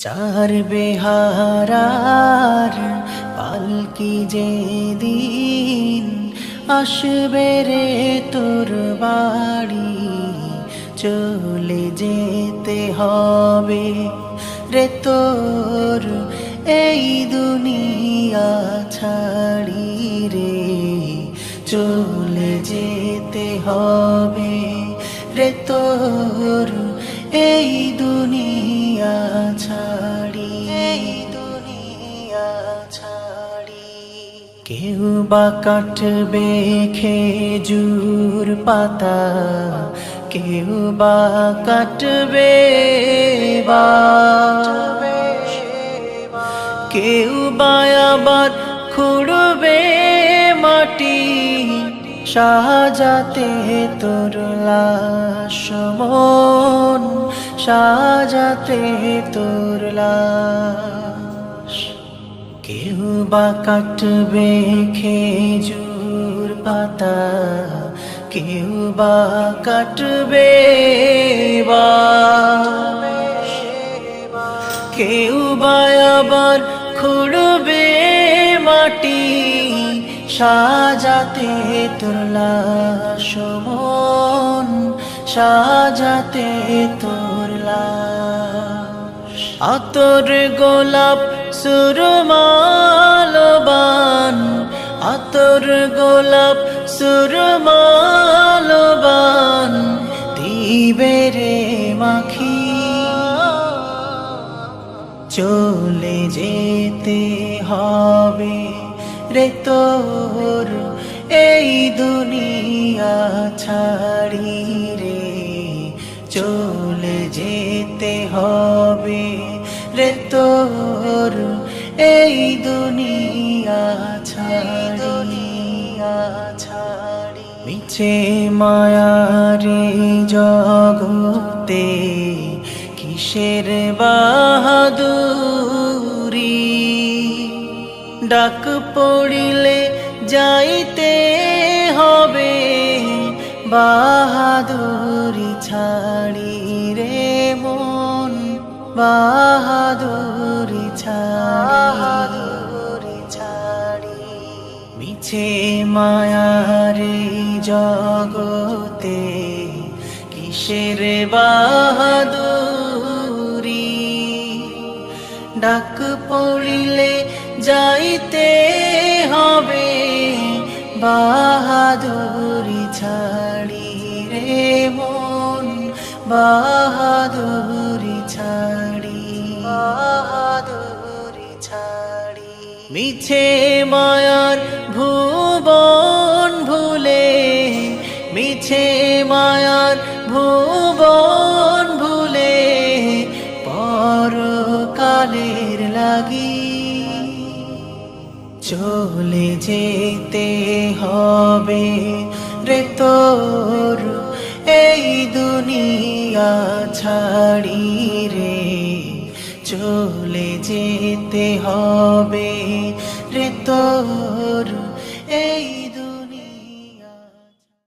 চার বেহারার পালকি যে দিন আসবে রে তোর বাড়ি, চলে যেতে হবে রে তোর এই দুনিয়া ছাড়ি রে, চলে যেতে হবে রে তোর এই দুনিয়া ছাড়ি, এই দুনিয়া ছাড়ি। কেউ বা কাটবে খেজুর পাতা, কেউ বা কাটবে বা কেউ বা আবার খুঁড়বে মাটি। সাজাতে তোর লাশ মন, সাজাতে তোর লাশ। কেউ বা কাটবে খেজুর পাতা কেউ বা কাটবে কেউ বা আবার খুঁড়বে মাটি সাজাতে তোর লাশ মন, সাজাতে তোর আতর গোলাপ সুরমালবান আতর গোলাপ সুরমালবান দিবে রে মাখি। চলে যেতে হবে। রে তোর এই দুনিয়া ছাড়ি রে চলে যেতে হবে রে তোর এই দুনিয়া ছাড়ি দুনিয়া ছাড়ি মিছে মায়ারে জগতে কিসের বাহাদুরি ডাক পড়িলে যাইতে হবে। বাহাদুরি ছাড়ি রে মন বাহাদুরি ছাড়ি। ছাড়ি। মিছে মায়ারে জগতে কিসের বাহাদুরি? ডাক পড়িলে যাইতে হবে, বাহাদুরি ছাড়ি রে মন, বাহাদুরি ছাড়ি বাহাদুরি ছাড়ি। মিছে মায়ার ভুবন ভুলে, মিছে মায়ার চলে যেতে হবে রে তোর। এই দুনিয়া ছাড়ি রে। চলে যেতে হবে রে তোর।